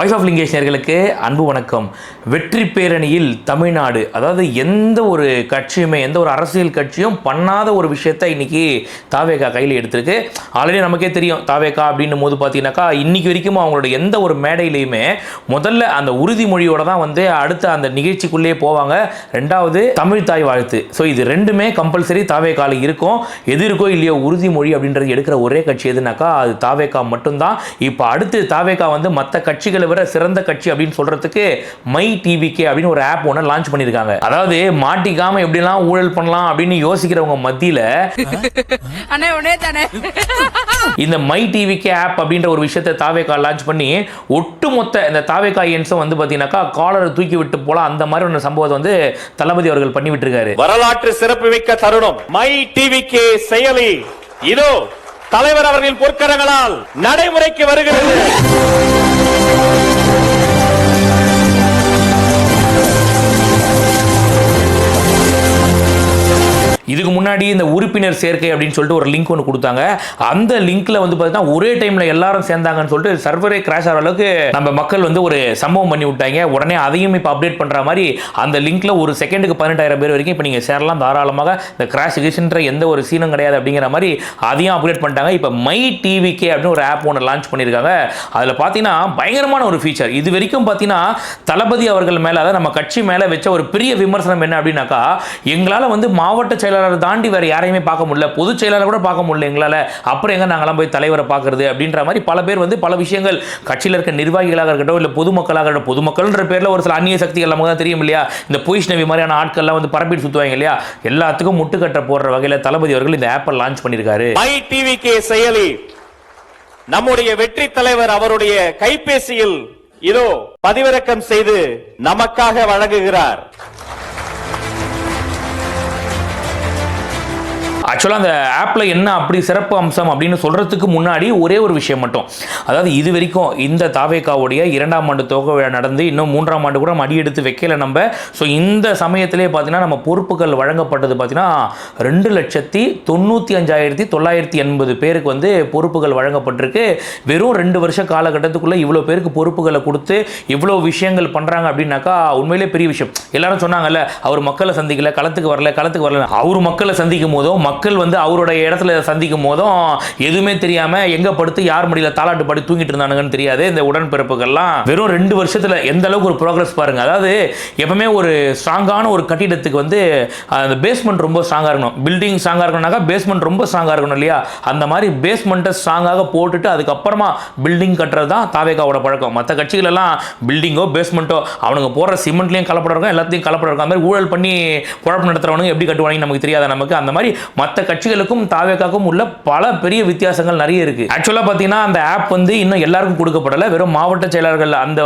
Voice of லிங்கேஷனர்களுக்கு அன்பு வணக்கம். வெற்றி பேரணியில் தமிழ்நாடு அதாவது எந்த ஒரு கட்சியுமே எந்த ஒரு அரசியல் கட்சியும் பண்ணாத ஒரு விஷயத்தை இன்னைக்கு தாவேகா கையில் எடுத்திருக்கு. ஆல்ரெடி நமக்கே தெரியும் தாவேகா அப்படின்னும் போது பார்த்தீங்கன்னாக்கா இன்றைக்கி வரைக்கும் அவங்களோட எந்த ஒரு மேடையிலையுமே முதல்ல அந்த உறுதிமொழியோட தான் வந்து அடுத்த அந்த நிகழ்ச்சிக்குள்ளேயே போவாங்க. ரெண்டாவது தமிழ் தாய் வாழ்த்து. ஸோ இது ரெண்டுமே கம்பல்சரி தாவேகாவில் இருக்கும். எது இருக்கோ இல்லையோ உறுதிமொழி அப்படின்றது எடுக்கிற ஒரே கட்சி எதுனாக்கா அது தாவேகா மட்டும்தான். இப்போ அடுத்து தாவேகா வந்து மற்ற கட்சிகளை விட சிறந்த கட்சி அப்படின்னு சொல்றதுக்கு மை டிவிகே அப்படின்னு ஒரு ஆப் ஒன்று லான்ச் பண்ணியிருக்காங்க. அதாவது மாட்டிக்காம எப்படிலாம் ஊழல் பண்ணலாம் அப்படின்னு யோசிக்கிறவங்க மத்தியில அண்ணே உடனே தானே. இந்த மை டிவிகே ஆப் அப்படின்ற ஒரு விஷயத்தை தாவேகா லான்ச் பண்ணி ஒட்டுமொத்த இந்த தாவேகா என்ஸும் வந்து பார்த்தீங்கன்னாக்கா காலரை தூக்கி விட்டு போல அந்த மாதிரி ஒரு சம்பவத்தை வந்து தளபதி அவர்கள் பண்ணி விட்டுருக்காரு வரலாற்று சிறப்புமிக்க தருணம். மை டிவிக்கு செயலி. இதோ தலைவர் அவர்களின் பொற்கரங்களால் நடைமுறைக்கு வருகிறது. இதுக்கு முன்னாடி இந்த உறுப்பினர் சேர்க்கை அப்படின்னு சொல்லிட்டு ஒரு லிங்க் ஒன்று கொடுத்தாங்க. அந்த லிங்க்ல வந்து பார்த்தீங்கன்னா ஒரே டைம்ல எல்லாரும் சேர்ந்தாங்கன்னு சொல்லிட்டு சர்வரே கிராஷ் ஆகிற அளவுக்கு நம்ம மக்கள் வந்து ஒரு சம்பவம் பண்ணி விட்டாங்க. உடனே அதையும் இப்போ அப்டேட் பண்ணுற மாதிரி அந்த லிங்க்ல ஒரு செகண்டுக்கு பதினெட்டாயிரம் பேர் வரைக்கும் இப்போ நீங்கள் சேரலாம். தாராளமாக இந்த கிராஷ் கிஷன்ற எந்த ஒரு சீனும் கிடையாது அப்படிங்கிற மாதிரி அதையும் அப்டேட் பண்ணிட்டாங்க. இப்போ மை டிவிகே அப்படின்னு ஒரு ஆப் ஒன்று லான்ச் பண்ணியிருக்காங்க. அதில் பார்த்தீங்கன்னா பயங்கரமான ஒரு ஃபீச்சர் இது வரைக்கும் பார்த்தீங்கன்னா தளபதி அவர்கள் மேலே அதாவது நம்ம கட்சி மேலே வச்ச ஒரு பெரிய விமர்சனம் என்ன அப்படின்னாக்கா எங்களால் வந்து மாவட்ட செயலாளர் தாண்டி வேறு யாரையுமே பார்க்க முடியல. பொதுச் செயலாளர் கூட பார்க்க முடியல எங்களால். அப்புறம் எங்க நாங்களாம் போய் தலைவரை பார்க்குறது அப்படின்ற மாதிரி பல பேர் வந்து பல விஷயங்கள் கட்சியில் இருக்க நிர்வாகிகளாக இருக்கட்டும் இல்லை பொதுமக்களாக இருக்கட்டும் பொதுமக்கள்ன்ற பேரில் ஒரு சில அந்நிய சக்திகள் நமக்கு தான் தெரியும் இல்லையா? இந்த பொய்ஷ்ணவி மாதிரியான ஆட்கள்லாம் வந்து பரப்பிட்டு சுற்றுவாங்க இல்லையா? எல்லாத்துக்கும் முட்டுக்கட்டை போடுற வகையில் தளபதி அவர்கள் இந்த ஆப்பை லான்ச் பண்ணியிருக்காரு. மை டிவிக்கு செயலி நம்முடைய வெற்றி தலைவர் அவருடைய கைபேசியில் இதோ பதிவிறக்கம் செய்து நமக்காக வழங்குகிறார். ஆக்சுவலாக அந்த ஆப்பில் என்ன அப்படி சிறப்பு அம்சம் அப்படின்னு சொல்கிறதுக்கு முன்னாடி ஒரே ஒரு விஷயம் மட்டும். அதாவது இது வரைக்கும் இந்த தாவேக்காவுடைய இரண்டாம் ஆண்டு துவக்க விழா நடந்து இன்னும் மூன்றாம் ஆண்டு கூட மடி அடி எடுத்து வைக்கல நம்ம. ஸோ இந்த சமயத்திலே பார்த்தீங்கன்னா நம்ம பொறுப்புகள் வழங்கப்பட்டது பார்த்தீங்கன்னா ரெண்டு லட்சத்தி தொண்ணூற்றி அஞ்சாயிரத்தி தொள்ளாயிரத்தி எண்பது பேருக்கு வந்து பொறுப்புகள் வழங்கப்பட்டிருக்கு. வெறும் ரெண்டு வருஷ காலகட்டத்துக்குள்ளே இவ்வளோ பேருக்கு பொறுப்புகளை கொடுத்து இவ்வளோ விஷயங்கள் பண்ணுறாங்க அப்படின்னாக்கா உண்மையிலே பெரிய விஷயம். எல்லாரும் சொன்னாங்கல்ல அவர் மக்களை சந்திக்கல களத்துக்கு வரல களத்துக்கு வரல அவர் மக்களை சந்திக்கும் போதும் மக்கள் மக்கள் வந்து அவருடைய இடத்துல சந்திக்கும் போதும் எதுவுமே தெரியாம எங்க படுத்து யார் மடியில் தாலாட்டு படி தூங்கிட்டு இருந்தானுங்கன்னு தெரியாது. இந்த உடன்பிறப்புகள்லாம் வெறும் ரெண்டு வருஷத்துல எந்த அளவுக்கு ஒரு ப்ரோக்ரஸ் பாருங்க. அதாவது எப்பவுமே ஒரு ஸ்ட்ராங்கான ஒரு கட்டிடத்துக்கு வந்து அந்த பேஸ்மெண்ட் ரொம்ப ஸ்ட்ராங்காக இருக்கணும். பில்டிங் ஸ்ட்ராங்காக இருக்கணும்னாக்கா பேஸ்மெண்ட் ரொம்ப ஸ்ட்ராங்காக இருக்கணும் இல்லையா? அந்த மாதிரி பேஸ்மெண்ட்டை ஸ்ட்ராங்காக போட்டுட்டு அதுக்கப்புறமா பில்டிங் கட்டுறது தான் தாவேகாவோட பழக்கம். மற்ற கட்சிகள் எல்லாம் பில்டிங்கோ பேஸ்மெண்ட்டோ அவனுங்க போடுற சிமெண்ட்லையும் கலப்படம் இருக்கும் எல்லாத்தையும் கலப்படம் இருக்கும். அந்த மாதிரி ஊழல் பண்ணி குழப்பம் நடத்துறவனுங்க எப்படி கட்டுவாங்க நமக்கு தெரியாத நமக்கு? அந்த மாதிரி மற்ற மற்ற கட்சிகளுக்கும் தாவேக்காக்கும் உள்ள பல பெரிய வித்தியாசங்கள் நிறைய இருக்கு. ஆக்சுவலாக பார்த்தீங்கன்னா அந்த ஆப் வந்து இன்னும் எல்லாருக்கும் கொடுக்கப்படல. வெறும் மாவட்ட செயலாளர்கள் அந்த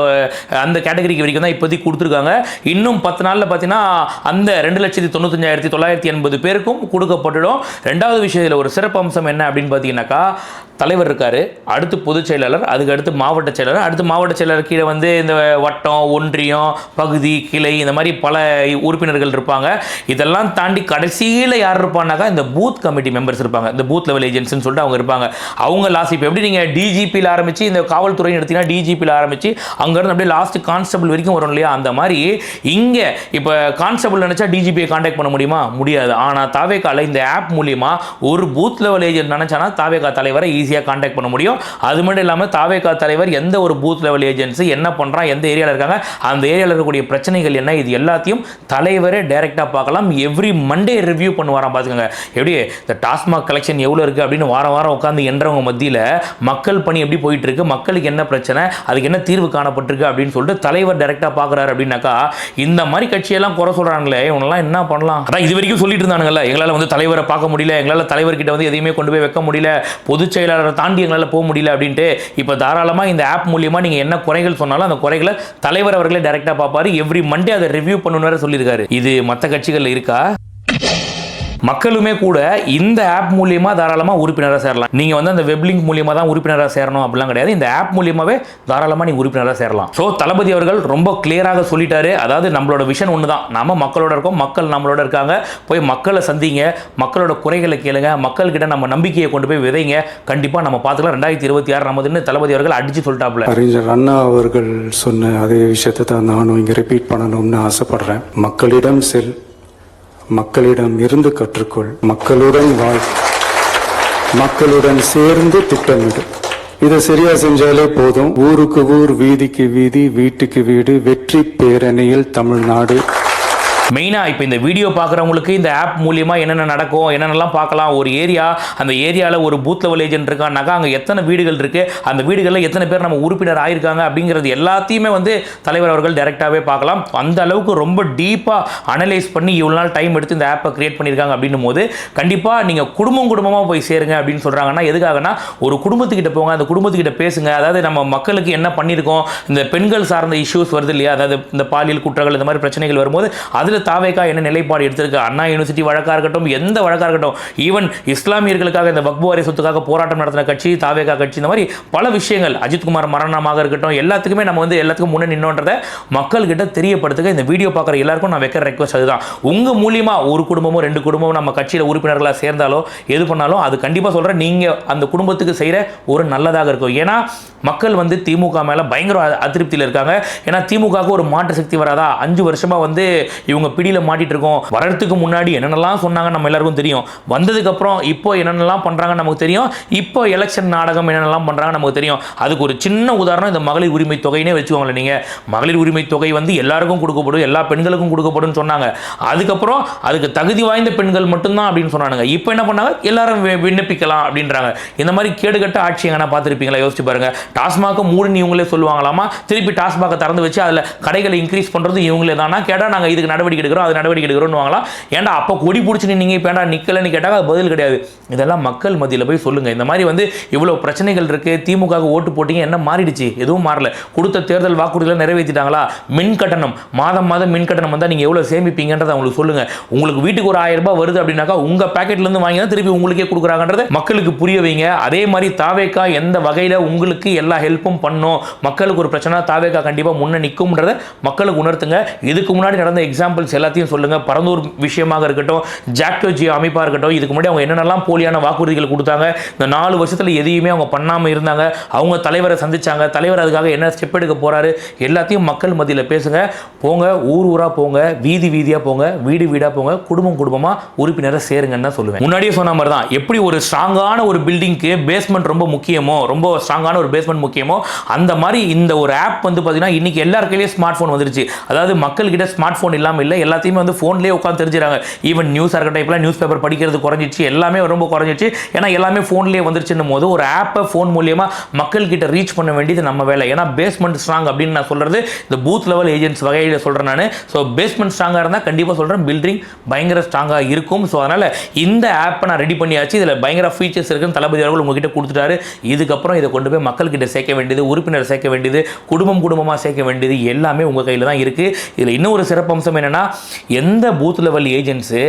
அந்த கேட்டகரிக்கு வரைக்கும் தான் இப்போதைக்கு கொடுத்துருக்காங்க. இன்னும் பத்து நாளில் பார்த்தீங்கன்னா அந்த ரெண்டு லட்சத்தி தொண்ணூத்தஞ்சாயிரத்தி தொள்ளாயிரத்தி எண்பது பேருக்கும் கொடுக்கப்பட்டுடும். ரெண்டாவது விஷயத்தில் ஒரு சிறப்பு அம்சம் என்ன அப்படின்னு பார்த்தீங்கன்னாக்கா தலைவர் இருக்காரு. அடுத்து பொதுச் செயலாளர் அதுக்கு அடுத்து மாவட்ட செயலாளர். அடுத்து மாவட்ட செயலாளர் கீழே வந்து இந்த வட்டம் ஒன்றியம் பகுதி கிளை இந்த மாதிரி பல உறுப்பினர்கள் இருப்பாங்க. இதெல்லாம் தாண்டி கடைசியில் யார் இருப்பானாக்கா இந்த பூத் கமிட்டி மெம்பர்ஸ் இருப்பாங்க. இந்த பூத் லெவல் ஏஜென்ட்ஸ்னு சொல்லிட்டு அவங்க இருப்பாங்க. அவங்க லாஸ்ட் இப்போ எப்படி நீங்கள் டிஜிபியில் ஆரம்பித்து இந்த காவல்துறைன்னு எடுத்தீங்கன்னா டிஜிபியில் ஆரம்பித்து அங்கேருந்து அப்படியே லாஸ்ட் கான்ஸ்டபிள் வரைக்கும் வரும் இல்லையா? அந்த மாதிரி இங்கே இப்போ கான்ஸ்டபிள் நினச்சா டிஜிபியை காண்டாக்ட் பண்ண முடியுமா? முடியாது. ஆனால் தாவேக்கால இந்த ஆப் மூலியமாக ஒரு பூத் லெவல் ஏஜென்ட் நினச்சானா தாவேக்கா தலைவரை ஈஸியாக காண்டாக்ட் பண்ண முடியும். அது மட்டும் இல்லாமல் தாவேக்கா தலைவர் எந்த ஒரு பூத் லெவல் ஏஜென்ட்ஸ் என்ன பண்ணுறான் எந்த ஏரியாவில் இருக்காங்க அந்த ஏரியாவில் இருக்கக்கூடிய பிரச்சனைகள் என்ன இது எல்லாத்தையும் தலைவரே டைரெக்டாக பார்க்கலாம். எவ்ரி மண்டே ரிவ்யூ பண்ணுவாராம் பார்த்துக்கோங்க எப்படி இந்த டாஸ்மாக் கலெக்ஷன் எவ்வளோ இருக்குது அப்படின்னு வாரம் வாரம் உட்காந்து என்றவங்க மத்தியில் மக்கள் பணி எப்படி போயிட்டுருக்கு மக்களுக்கு என்ன பிரச்சனை அதுக்கு என்ன தீர்வு காணப்பட்டிருக்கு அப்படின்னு சொல்லிட்டு தலைவர் டைரெக்டாக பார்க்குறாரு அப்படின்னாக்கா இந்த மாதிரி கட்சியெல்லாம் குறை சொல்கிறாங்களே இவனெல்லாம் என்ன பண்ணலாம்? அதான் இது வரைக்கும் சொல்லிட்டு இருந்தானுங்கல்ல எங்களால் வந்து தலைவரை பார்க்க முடியல எங்களால் தலைவர்கிட்ட வந்து எதையுமே கொண்டு போய் வைக்க முடியல பொதுச் செயலாளரை தாண்டி எங்களால் போக முடியல அப்படின்ட்டு இப்போ தாராளமாக இந்த ஆப் மூலியமாக நீங்கள் என்ன குறைகள் சொன்னாலும் அந்த குறைகளை தலைவர் அவர்களே டைரெக்டாக பார்ப்பாரு. எவ்ரி மண்டே அதை ரிவ்யூ பண்ணணும் சொல்லியிருக்காரு. இது மற்ற கட்சிகளில் இருக்கா? மக்களுமே கூட இந்த ஆப் மூலியமாக தாராளமாக உறுப்பினராக சேரலாம். நீங்கள் வந்து அந்த வெப்லிங்க் மூலியமாக தான் உறுப்பினராக சேரணும் அப்படிலாம் கிடையாது. இந்த ஆப் மூலியமாகவே தாராளமாக நீங்கள் உறுப்பினராக சேரலாம். ஸோ தளபதி அவர்கள் ரொம்ப கிளியராக சொல்லிட்டாரு. அதாவது நம்மளோட விஷன் ஒன்று தான் நம்ம மக்களோட இருக்கோம் மக்கள் நம்மளோட இருக்காங்க. போய் மக்களை சந்திங்க மக்களோட குறைகளை கேளுங்க மக்கள்கிட்ட நம்ம நம்பிக்கையை கொண்டு போய் விதைங்க. கண்டிப்பாக நம்ம பார்த்துக்கலாம். ரெண்டாயிரத்தி இருபத்தி ஆறு நமதுன்னு தளபதி அவர்கள் அடிச்சு சொல்லிட்டாப்ல அறிஞர் அண்ணா அவர்கள் சொன்ன அதே விஷயத்தை தான் நானும் இங்கே ரிப்பீட் பண்ணணும்னு ஆசைப்படுறேன். மக்களிடம் செல் மக்களிடம் இருந்து கற்றுக்கொள். மக்களுடன் வாழ். மக்களுடன் சேர்ந்து திட்டமிடு. இதை சரியா செஞ்சாலே போதும். ஊருக்கு ஊர் வீதிக்கு வீதி வீட்டுக்கு வீடு வெற்றி பேரணியில் தமிழ்நாடு. மெயினாக இப்போ இந்த வீடியோ பார்க்குறவங்களுக்கு இந்த ஆப் மூலியமாக என்னென்ன நடக்கும் என்னென்னலாம் பார்க்கலாம். ஒரு ஏரியா அந்த ஏரியாவில் ஒரு பூத் லெவல் ஏஜென்ட் இருக்கான்னாக்கா அங்கே எத்தனை வீடுகள் இருக்குது அந்த வீடுகளில் எத்தனை பேர் நம்ம உறுப்பினர் ஆயிருக்காங்க அப்படிங்கிறது எல்லாத்தையுமே வந்து தலைவர் அவர்கள் டைரெக்டாகவே பார்க்கலாம். அந்த அளவுக்கு ரொம்ப டீப்பாக அனலைஸ் பண்ணி இவ்வளோ நாள் டைம் எடுத்து இந்த ஆப்பை க்ரியேட் பண்ணியிருக்காங்க அப்படின்னும் போது கண்டிப்பாக நீங்கள் குடும்பம் குடும்பமாக போய் சேருங்க அப்படின்னு சொல்கிறாங்கன்னா எதுக்காகனா ஒரு குடும்பத்துக்கிட்ட போங்க அந்த குடும்பத்துக்கிட்ட பேசுங்க. அதாவது நம்ம மக்களுக்கு என்ன பண்ணியிருக்கோம் இந்த பெண்கள் சார்ந்த இஷ்யூஸ் வருது இல்லையா? அதாவது இந்த பாலியல் குற்றங்கள் இந்த மாதிரி பிரச்சனைகள் வரும்போது அதில் தாவேக்கா என்ன நிலைப்பாடு எடுத்திருக்கு? அண்ணா யூனிவர்சிட்டி வழக்காக இருக்கட்டும் எந்த வழக்காக இருக்கட்டும் ஈவன் இஸ்லாமியர்களுக்காக இந்த வக்பு வாரிய சொத்துக்காக போராட்டம் நடத்தின கட்சி தாவேக்கா கட்சி இந்த மாதிரி பல விஷயங்கள் அஜித்குமார் மரணமாக இருக்கட்டும் எல்லாத்துக்குமே நம்ம வந்து எல்லாத்துக்கும் முன்னே நின்னோன்றதை மக்கள்கிட்ட தெரியப்படுத்துக. இந்த வீடியோ பார்க்குற எல்லாருக்கும் நான் வைக்கிற ரெக்வஸ்ட் அதுதான். உங்கள் மூலியமா ஒரு குடும்பமோ ரெண்டு குடும்பமோ நம்ம கட்சியில் உறுப்பினர்களாக சேர்ந்தாலோ எது பண்ணாலும் அது கண்டிப்பாக சொல்கிறேன் நீங்கள் அந்த குடும்பத்துக்கு செய்கிற ஒரு நல்லதாக இருக்கும். ஏன்னா மக்கள் வந்து திமுக மேலே பயங்கர அதிருப்தியில் இருக்காங்க. ஏன்னா திமுகவுக்கு ஒரு மாற்று சக்தி வராதா? அஞ்சு வருஷமாக வந்து இவங்க பிடியில் மாட்டிட்டு இருக்கோம் வர்றதுக்கு முன்னாடி என்னென்னலாம் சொன்னாங்க நம்ம எல்லாருக்கும் தெரியும். வந்ததுக்கப்புறம் இப்போ என்னென்னலாம் பண்ணுறாங்க நமக்கு தெரியும். இப்போ எலெக்ஷன் நாடகம் என்னென்னலாம் பண்ணுறாங்க நமக்கு தெரியும். அதுக்கு ஒரு சின்ன உதாரணம் இந்த மகளிர் உரிமை தொகைனே வச்சுக்கோங்களேன் நீங்கள் மகளிர் உரிமை தொகை வந்து எல்லாருக்கும் கொடுக்கப்படும் எல்லா பெண்களுக்கும் கொடுக்கப்படும் சொன்னாங்க. அதுக்கப்புறம் அதுக்கு தகுதி வாய்ந்த பெண்கள் மட்டும்தான் அப்படின்னு சொன்னாங்க இப்போ என்ன பண்ணாங்க? எல்லாரும் விண்ணப்பிக்கலாம் அப்படின்றாங்க. இந்த மாதிரி கேடுகட்ட ஆட்சி எங்கன்னா பார்த்துருப்பீங்களா? யோசிச்சு பாருங்க. டாஸ்மாக மூடுன்னு இவங்களே சொல்லுவாங்களாமா? திருப்பி டாஸ்மாக திறந்து வச்சு அதில் கடைகளை இன்க்ரீஸ் பண்ணுறது இவங்களே தானா கேட்டால் நாங்கள் இதுக்கு நடவடிக்கை எடுக்கிறோம் அது நடவடிக்கை எடுக்கிறோம்னு வாங்கலாம் ஏன்டா அப்போ கொடி பிடிச்சி நின்னீங்க இப்போ ஏன்டா நிக்கலன்னு கேட்டால் அது பதில் கிடையாது. இதெல்லாம் மக்கள் மத்தியில் போய் சொல்லுங்க. இந்த மாதிரி வந்து இவ்வளோ பிரச்சனைகள் இருக்கு திமுக ஓட்டு போட்டீங்க என்ன மாறிடுச்சு? எதுவும் மாறல. கொடுத்த தேர்தல் வாக்குறுதிகளை நிறைவேற்றிட்டாங்களா? மின் கட்டணம் மாதம் மாதம் மின் கட்டணம் வந்தால் நீங்கள் எவ்வளோ சேமிப்பீங்கன்றதை அவங்களுக்கு சொல்லுங்க. உங்களுக்கு வீட்டுக்கு ஒரு ஆயிரம் ரூபாய் வருது அப்படின்னாக்கா உங்க பாக்கெட்ல இருந்து வாங்கி தான் திருப்பி உங்களுக்கே கொடுக்குறாங்கன்றதை மக்களுக்கு புரிய வைங்க. அதே மாதிரி தாவேக்கா எந்த வகையில் உங்களுக்கு எல்லா ஹெல்ப்பும் பண்ணும்? மக்களுக்கு ஒரு பிரச்சனை தாவேக்கா கண்டிப்பாக முன்னே நிற்கும்ன்றதை மக்களுக்கு உணர்த்துங்க. இதுக்கு முன்னாடி நடந்த எக்ஸாம்பிள் எக்ஸாம்பிள்ஸ் எல்லாத்தையும் சொல்லுங்கள் பரந்தூர் விஷயமாக இருக்கட்டும் ஜாக்டோ ஜியோ அமைப்பாக இருக்கட்டும் இதுக்கு முன்னாடி அவங்க என்னென்னலாம் போலியான வாக்குறுதிகள் கொடுத்தாங்க இந்த நாலு வருஷத்தில் எதையுமே அவங்க பண்ணாமல் இருந்தாங்க அவங்க தலைவரை சந்தித்தாங்க தலைவர் அதுக்காக என்ன ஸ்டெப் எடுக்க போகிறாரு எல்லாத்தையும் மக்கள் மத்தியில் பேசுங்க. போங்க ஊர் ஊராக போங்க வீதி வீதியாக போங்க வீடு வீடாக போங்க குடும்பம் குடும்பமாக உறுப்பினரை சேருங்கன்னு தான் சொல்லுவேன். முன்னாடியே சொன்ன மாதிரி தான் எப்படி ஒரு ஸ்ட்ராங்கான ஒரு பில்டிங்க்கு பேஸ்மெண்ட் ரொம்ப முக்கியமோ ரொம்ப ஸ்ட்ராங்கான ஒரு பேஸ்மெண்ட் முக்கியமோ அந்த மாதிரி இந்த ஒரு ஆப் வந்து பார்த்தீங்கன்னா இன்னைக்கு எல்லார் ஸ்மார்ட் ஃபோன் வந்துருச்சு. அதாவது மக்கள்கிட்ட ஸ்மார்ட் ஃபோன் இல்லாமல் இல்லை எல்லாத்தையுமே வந்து ஃபோன்லேயே உட்காந்து தெரிஞ்சுறாங்க ஈவன் நியூஸ் இருக்கட்டும் இப்போலாம் நியூஸ் பேப்பர் படிக்கிறது குறைஞ்சிச்சு எல்லாமே ரொம்ப குறைஞ்சிச்சு ஏன்னா எல்லாமே ஃபோன்லேயே வந்துருச்சுன்னும் போது ஒரு ஆப்பை ஃபோன் மூலியமா மக்கள்கிட்ட ரீச் பண்ண வேண்டியது நம்ம வேலை. ஏன்னா பேஸ்மெண்ட் ஸ்ட்ராங் அப்படின்னு நான் சொல்கிறது இந்த பூத் லெவல் ஏஜென்ட்ஸ் வகையில் சொல்கிறேன் நான். ஸோ பேஸ்மெண்ட் ஸ்ட்ராங்காக இருந்தால் கண்டிப்பாக சொல்கிறேன் பில்டிங் பயங்கர ஸ்ட்ராங்காக இருக்கும். ஸோ அதனால் இந்த ஆப்பை நான் ரெடி பண்ணியாச்சு. இதில் பயங்கர ஃபீச்சர்ஸ் இருக்குன்னு தளபதி அவர்கள் உங்ககிட்ட கொடுத்துட்டாரு. இதுக்கப்புறம் இதை கொண்டு போய் மக்கள்கிட்ட சேர்க்க வேண்டியது உறுப்பினர் சேர்க்க வேண்டியது குடும்பம் குடும்பமாக சேர்க்க வேண்டியது எல்லாமே உங்கள் கையில் தான் இருக்குது இதில் இன்னும் ஒரு சிறப்பம்சம் என்னென்னா எந்த பூத் லெவல் ஏஜென்ட்ஸு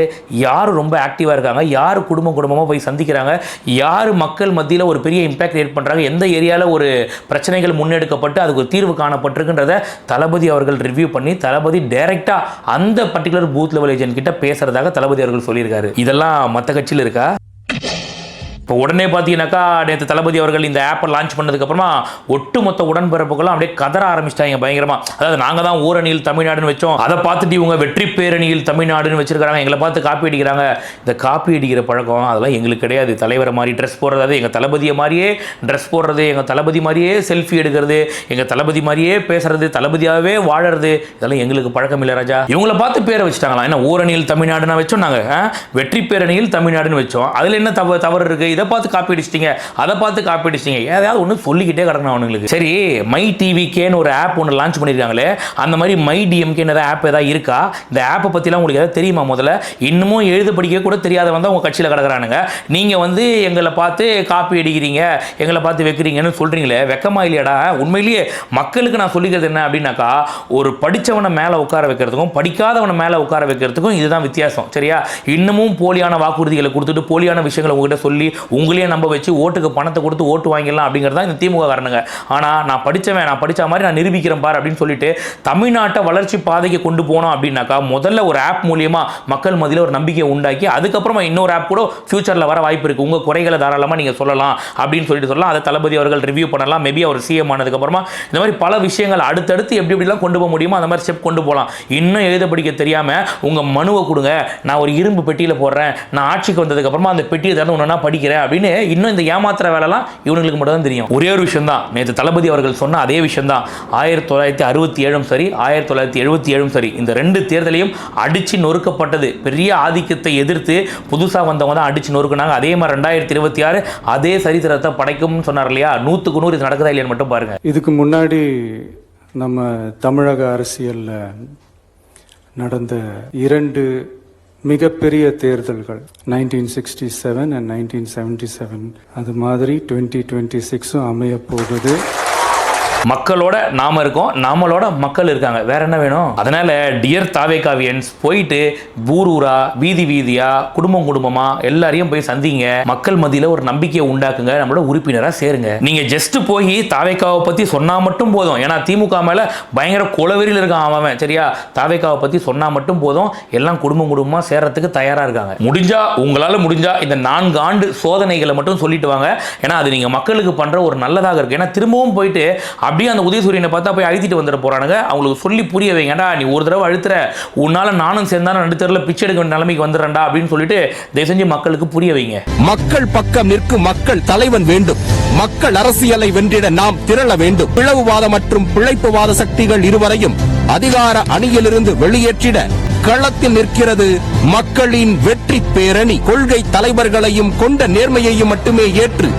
யார் ரொம்ப ஆக்டிவாக இருக்காங்க யார் குடும்பம் குடும்பமாக போய் சந்திக்கிறாங்க யார் மக்கள் மத்தியில் ஒரு பெரிய இம்பாக்ட் கிரியேட் பண்ணுறாங்க எந்த ஏரியாவில் ஒரு பிரச்சனைகள் முன்னெடுக்கப்பட்டு அதுக்கு ஒரு தீர்வு காணப்பட்டிருக்குன்றத தளபதி அவர்கள் ரிவ்யூ பண்ணி தளபதி டைரெக்டாக அந்த பர்டிகுலர் பூத் லெவல் ஏஜென்ட் கிட்ட பேசுறதாக தளபதி அவர்கள் சொல்லியிருக்காரு. இதெல்லாம் மற்ற கட்சியில் இருக்கா? இப்போ உடனே பார்த்தீங்கன்னாக்கா நேற்று தளபதி அவர்கள் இந்த ஆப்பை லான்ச் பண்ணதுக்கப்புறமா ஒட்டுமொத்த உடன்பிறப்புகளும் அப்படியே கதற ஆரம்பிச்சிட்டாங்க பயங்கரமா. அதாவது நாங்கள் தான் ஊரணியில் தமிழ்நாடுன்னு வச்சோம். அதை பார்த்துட்டு இவங்க வெற்றி பேரணியில் தமிழ்நாடுன்னு வச்சிருக்காங்க எங்களை பார்த்து காப்பி அடிக்கிறாங்க. இந்த காப்பி அடிக்கிற பழக்கம் அதெல்லாம் எங்களுக்கு கிடையாது. தலைவரை மாதிரி ட்ரெஸ் போடுறது எங்கள் தளபதியை மாதிரியே ட்ரெஸ் போடுறது எங்கள் தளபதி மாதிரியே செல்ஃபி எடுக்கிறது எங்கள் தளபதி மாதிரியே பேசுறது தளபதியாகவே வாழறது இதெல்லாம் எங்களுக்கு பழக்கம் இல்லை ராஜா. இவங்களை பார்த்து பேரை வச்சுட்டாங்களா என்ன ஊரணியில் தமிழ்நாடுன்னு வச்சோம் நாங்கள் வெற்றி பேரணியில் தமிழ்நாடுன்னு வச்சோம். அதில் என்ன தவ தவறு இருக்குது இதை பார்த்து காப்பி அடிச்சிட்டீங்க அதை பார்த்து காப்பி அடிச்சிட்டீங்க. ஏதாவது ஒன்று சொல்லிக்கிட்டே கிடக்கணும் அவனுங்களுக்கு. சரி மை டிவிக்கேன்னு ஒரு ஆப் ஒன்று லான்ச் பண்ணியிருக்காங்களே அந்த மாதிரி மை டிஎம்கேன்னு ஏதாவது ஆப் ஏதாவது இருக்கா? இந்த ஆப்பை பற்றிலாம் உங்களுக்கு ஏதாவது தெரியுமா முதல்ல? இன்னமும் எழுத படிக்க கூட தெரியாதவன் தான் உங்கள் கட்சியில் கிடக்கிறானுங்க. நீங்கள் வந்து எங்களை பார்த்து காப்பி அடிக்கிறீங்க எங்களை பார்த்து வைக்கிறீங்கன்னு சொல்கிறீங்களே வெக்கமா இல்லையாடா? உண்மையிலேயே மக்களுக்கு நான் சொல்லிக்கிறது என்ன அப்படின்னாக்கா ஒரு படித்தவனை மேலே உட்கார வைக்கிறதுக்கும் படிக்காதவனை மேலே உட்கார வைக்கிறதுக்கும் இதுதான் வித்தியாசம் சரியா? இன்னமும் போலியான வாக்குறுதிகளை கொடுத்துட்டு போலியான விஷயங்களை உங்ககிட்ட சொல்லி உங்களையே நம்ப வச்சு ஓட்டுக்கு பணத்தை கொடுத்து ஓட்டு வாங்கிடலாம் அப்படிங்கிறது தான் இந்த திமுக காரணங்க. ஆனால் நான் படித்தவன் நான் படித்த மாதிரி நான் நிரூபிக்கிறேன் பார் அப்படின்னு சொல்லிட்டு தமிழ்நாட்டை வளர்ச்சி பாதைக்கு கொண்டு போனோம் அப்படின்னாக்கா முதல்ல ஒரு ஆப் மூலியமாக மக்கள் மதியில் ஒரு நம்பிக்கையை உண்டாக்கி அதுக்கப்புறமா இன்னொரு ஆப் கூட ஃபியூச்சரில் வர வாய்ப்பு இருக்குது உங்கள் குறைகளை தாராளமாக நீங்கள் சொல்லலாம் அப்படின்னு சொல்லிட்டு சொல்லலாம். அதை தளபதி அவர்கள் ரிவ்யூ பண்ணலாம். மேபி அவர் சிஎம் ஆனதுக்கப்புறமா இந்த மாதிரி பல விஷயங்கள் அடுத்தடுத்து எப்படி எப்படிலாம் கொண்டு போக முடியுமோ அந்த மாதிரி ஸ்டெப் கொண்டு போகலாம். இன்னும் எழுத படிக்க தெரியாமல் உங்கள் மனுவை கொடுங்க. நான் ஒரு இரும்பு பெட்டியில் போடுறேன். நான் ஆட்சிக்கு வந்ததுக்கப்புறமா அந்த பெட்டியை திறந்து ஒன்றா படிக்கிறேன். அப்படின்னு இன்னும் இந்த ஏமாத்துற வேலைலாம் இவனுங்களுக்கு மட்டும் தான் தெரியும். ஒரே ஒரு விஷயம் தான் நேற்று தளபதி அவர்கள் சொன்ன அதே விஷயம் தான் ஆயிரத்தி தொள்ளாயிரத்தி அறுபத்தி ஏழும் சரி ஆயிரத்தி தொள்ளாயிரத்தி எழுபத்தி ஏழும் சரி இந்த ரெண்டு தேர்தலையும் அடிச்சு நொறுக்கப்பட்டது. பெரிய ஆதிக்கத்தை எதிர்த்து புதுசாக வந்தவங்க தான் அடிச்சு நொறுக்குனாங்க. அதே மாதிரி ரெண்டாயிரத்தி இருபத்தி ஆறு அதே சரித்திரத்தை படைக்கும்னு சொன்னார் இல்லையா? நூற்றுக்கு நூறு இது நடக்குதா இல்லையான்னு மட்டும் பாருங்க. இதுக்கு முன்னாடி நம்ம தமிழக அரசியல்ல நடந்த இரண்டு மிகப்பெரிய தேர்தல்கள் nineteen sixty seven and nineteen seventy seven அது மாதிரி டுவெண்ட்டி டுவெண்ட்டி சிக்ஸும் அமைய போகுது. மக்களோட நாம இருக்கோம் நாமளோட மக்கள் இருக்காங்க. வேற என்ன வேணும்? அதனால டியர் தாவேகாவியன்ஸ் போயிட்டு ஊர் ஊரா வீதி வீதியா குடும்பம் குடும்பமா எல்லாரையும் போய் சந்திங்க. மக்கள் மத்தியில ஒரு நம்பிக்கையை உண்டாக்குங்க. நம்மளோட உறுப்பினரா சேருங்க. நீங்க ஜஸ்ட் போய் தாவேக்காவை பத்தி சொன்னா மட்டும் போதும். ஏன்னா திமுக மேல பயங்கர குளவெறியில் இருக்கான் அவன் சரியா? தாவேக்காவை பத்தி சொன்னா மட்டும் போதும். எல்லாம் குடும்பம் குடும்பமா சேரத்துக்கு தயாரா இருக்காங்க. முடிஞ்சா உங்களால முடிஞ்சா இந்த நான்கு ஆண்டு சோதனைகளை மட்டும் சொல்லிட்டு வாங்க. ஏன்னா அது நீங்க மக்களுக்கு பண்ற ஒரு நல்லதாக இருக்கு. ஏன்னா திரும்பவும் போயிட்டு அப்படியே அந்த உதயசூரியனை பார்த்தா போய் அழுத்திட்டு வந்துட போறானுங்க. அவங்களுக்கு சொல்லி புரிய வைங்கடா நீ ஒரு தடவை அழுத்துற உன்னால நானும் சேர்ந்தா தெருல பிச்சை எடுக்க வேண்டிய நிலைமைக்கு வந்துடுறேன்டா அப்படின்னு சொல்லிட்டு தயவு செஞ்சு மக்களுக்கு புரிய வைங்க. மக்கள் பக்கம் நிற்கும் மக்கள் தலைவன் வேண்டும். மக்கள் அரசியலை வென்றிட நாம் திரள வேண்டும். பிளவுவாத மற்றும் பிழைப்புவாத சக்திகள் இருவரையும் அதிகார அணியிலிருந்து வெளியேற்றிட களத்தில் நிற்கிறது மக்களின் வெற்றி பேரணி. கொள்கை தலைவர்களையும் கொண்ட நேர்மையையும் மட்டுமே ஏற்று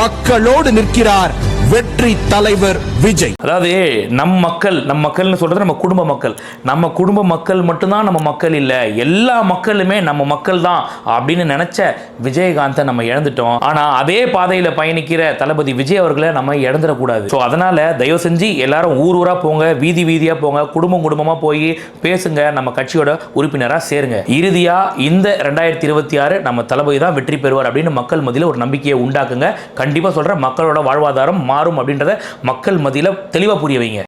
மக்களோடு நிற்கிறார் வெற்றி தலைவர் விஜய். அதாவது நம் மக்கள் நம் மக்கள்னு சொல்றது நம்ம குடும்ப மக்கள். நம்ம குடும்ப மக்கள் மட்டும்தான் நம்ம மக்கள் இல்லை எல்லா மக்களுமே நம்ம மக்கள் தான் அப்படின்னு நினைச்ச விஜயகாந்தை நம்ம இழந்துட்டோம். ஆனா அதே பாதையில பயணிக்கிற தளபதி விஜய் அவர்களை நம்ம இழந்துடக்கூடாது. ஸோ அதனால தயவு செஞ்சு எல்லாரும் ஊர் ஊரா போங்க வீதி வீதியா போங்க குடும்பம் குடும்பமா போய் பேசுங்க நம்ம கட்சியோட உறுப்பினராக சேருங்க. இறுதியா இந்த ரெண்டாயிரத்தி இருபத்தி ஆறு நம்ம தளபதி தான் வெற்றி பெறுவார் அப்படின்னு மக்கள் மத்தியில் ஒரு நம்பிக்கையை உண்டாக்குங்க. கண்டிப்பா சொல்றேன் மக்களோட வாழ்வாதாரம் மா மாறும் அப்படின்றத மக்கள் மத்தியில் தெளிவாக புரிய வைங்க.